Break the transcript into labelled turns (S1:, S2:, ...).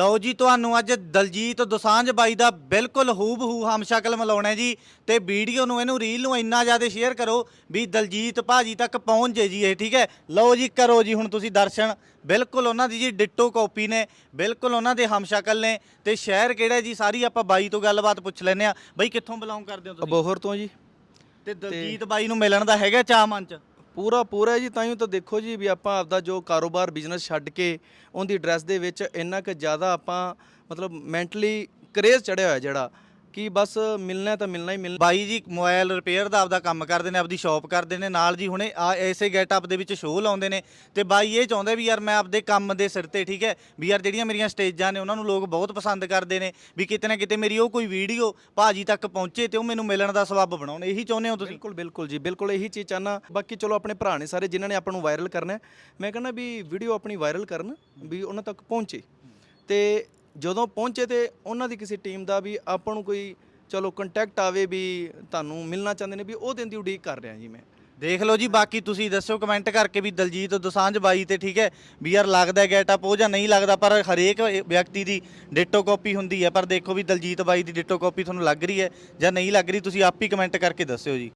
S1: ਲਓ ਜੀ ਤੁਹਾਨੂੰ ਅੱਜ ਦਲਜੀਤ ਦੋਸਾਂਝ ਬਾਈ ਦਾ ਬਿਲਕੁਲ ਹੂਬ ਹੂ ਹਮਸ਼ਕਲ ਮਿਲਾਉਣਾ ਜੀ ਤੇ ਵੀਡੀਓ ਨੂੰ ਇਹਨੂੰ ਰੀਲ ਨੂੰ ਇੰਨਾ ਜ਼ਿਆਦਾ ਸ਼ੇਅਰ ਕਰੋ ਵੀ ਦਲਜੀਤ ਭਾਜੀ ਤੱਕ ਪਹੁੰਚ ਜੇ ਜੀ ਇਹ ਠੀਕ ਹੈ? ਲਓ ਜੀ ਕਰੋ ਜੀ ਹੁਣ ਤੁਸੀਂ ਦਰਸ਼ਨ। ਬਿਲਕੁਲ ਉਹਨਾਂ ਦੀ ਜੀ ਡਿੱਟੋ ਕਾਪੀ ਨੇ ਬਿਲਕੁਲ ਉਹਨਾਂ ਦੇ ਹਮਸ਼ਕਲ ਨੇ ਤੇ ਸ਼ਹਿਰ ਕਿਹੜਾ ਜੀ? ਸਾਰੀ ਆਪਾਂ ਬਾਈ ਤੋਂ ਗੱਲਬਾਤ ਪੁੱਛ ਲੈਂਦੇ ਆ ਬਾਈ ਕਿੱਥੋਂ ਬਿਲੋਂਗ ਕਰਦੇ ਹੋ ਤੁਸੀਂ?
S2: ਅਬੋਹਰ ਤੋਂ ਜੀ।
S1: ਤੇ ਦਲਜੀਤ ਬਾਈ ਨੂੰ ਮਿਲਣ ਦਾ ਹੈਗਾ ਚਾਹ ਮਨ ਚ
S2: ਪੂਰਾ ਪੂਰਾ ਜੀ ਤਾਂ ਹੀ ਤਾਂ ਦੇਖੋ ਜੀ ਵੀ ਆਪਾਂ ਆਪਦਾ ਜੋ ਕਾਰੋਬਾਰ ਬਿਜ਼ਨਸ ਛੱਡ ਕੇ ਉਹਦੀ ਡਰੈਸ ਦੇ ਵਿੱਚ ਇੰਨਾ ਕੁ ਜ਼ਿਆਦਾ ਆਪਾਂ ਮਤਲਬ ਮੈਂਟਲੀ ਕਰੇਜ਼ ਚੜਿਆ ਹੋਇਆ ਜਿਹੜਾ ਕਿ ਬਸ ਮਿਲਣਾ ਤਾਂ ਮਿਲਣਾ ਹੀ ਮਿਲਣਾ।
S1: ਬਾਈ ਜੀ ਮੋਬਾਈਲ ਰਿਪੇਅਰ ਦਾ ਆਪਦਾ ਕੰਮ ਕਰਦੇ ਨੇ, ਆਪਦੀ ਸ਼ਾਪ ਕਰਦੇ ਨੇ, ਨਾਲ ਜੀ ਹੁਣੇ ਆ ਐਸੇ ਗੈਟਅਪ ਦੇ ਵਿੱਚ ਸ਼ੋਅ ਲਾਉਂਦੇ ਨੇ। ਤੇ ਬਾਈ ਇਹ ਚਾਹੁੰਦਾ ਵੀ ਯਾਰ ਮੈਂ ਆਪਦੇ ਕੰਮ ਦੇ ਸਿਰ ਤੇ, ਠੀਕ ਹੈ, ਵੀ ਯਾਰ ਜਿਹੜੀਆਂ ਮੇਰੀਆਂ ਸਟੇਜਾਂ ਨੇ, ਉਹਨਾਂ ਨੂੰ ਲੋਕ ਬਹੁਤ ਪਸੰਦ ਕਰਦੇ ਨੇ, ਵੀ ਕਿਤੇ ਨਾ ਕਿਤੇ ਮੇਰੀ ਉਹ ਕੋਈ ਵੀਡੀਓ ਭਾਜੀ ਤੱਕ ਪਹੁੰਚੇ ਤੇ ਉਹ ਮੈਨੂੰ ਮਿਲਣ ਦਾ ਸਬੱਬ ਬਣਾਉਣ। ਇਹੀ ਚਾਹੁੰਦੇ ਹੋ ਤੁਸੀਂ?
S2: ਬਿਲਕੁਲ ਬਿਲਕੁਲ ਜੀ, ਬਿਲਕੁਲ ਇਹੀ ਚੀਜ਼ ਚਾਹਨਾ ਬਾਕੀ ਚਲੋ ਆਪਣੇ ਭਰਾ ਨੇ ਸਾਰੇ ਜਿਨ੍ਹਾਂ ਨੇ ਆਪਾਂ ਨੂੰ ਵਾਇਰਲ ਕਰਨਾ ਮੈਂ ਕਹਿੰਦਾ ਵੀ ਵੀਡੀਓ ਆਪਣੀ ਵਾਇਰਲ ਕਰਨ, ਵੀ ਉਹਨਾਂ ਤੱਕ ਪਹੁੰਚੇ। ਤੇ ਜਦੋਂ ਪਹੁੰਚੇ ਤੇ ਉਹਨਾਂ ਦੀ ਕਿਸੇ ਟੀਮ ਦਾ ਵੀ ਆਪਾਂ ਨੂੰ ਕੋਈ, ਚਲੋ ਕੰਟੈਕਟ ਆਵੇ ਵੀ ਤੁਹਾਨੂੰ ਮਿਲਣਾ ਚਾਹੁੰਦੇ ਨੇ ਵੀ ਉਹ ਦਿਨ ਦੀ ਉਡੀਕ ਕਰ ਰਿਹਾ ਜੀ ਮੈਂ।
S1: ਦੇਖ ਲਓ ਜੀ, ਬਾਕੀ ਤੁਸੀਂ ਦੱਸਿਓ ਕਮੈਂਟ ਕਰਕੇ ਵੀ ਦਲਜੀਤ ਦੋਸਾਂਝ ਬਾਈ ਤੇ ਠੀਕ ਹੈ, ਵੀ ਯਾਰ ਲੱਗਦਾ ਗੈਟਅਪ ਉਹ ਜਾਂ ਨਹੀਂ ਲੱਗਦਾ, ਪਰ ਹਰੇਕ ਵਿਅਕਤੀ ਦੀ ਡਿਟੋ ਕਾਪੀ ਹੁੰਦੀ ਹੈ, ਪਰ ਦੇਖੋ ਵੀ ਦਲਜੀਤ ਬਾਈ ਦੀ ਡਿਟੋ ਕਾਪੀ ਤੁਹਾਨੂੰ ਲੱਗ ਰਹੀ ਹੈ ਜਾਂ ਨਹੀਂ ਲੱਗ ਰਹੀ, ਤੁਸੀਂ ਆਪ ਹੀ ਕਮੈਂਟ ਕਰਕੇ ਦੱਸਿਓ ਜੀ।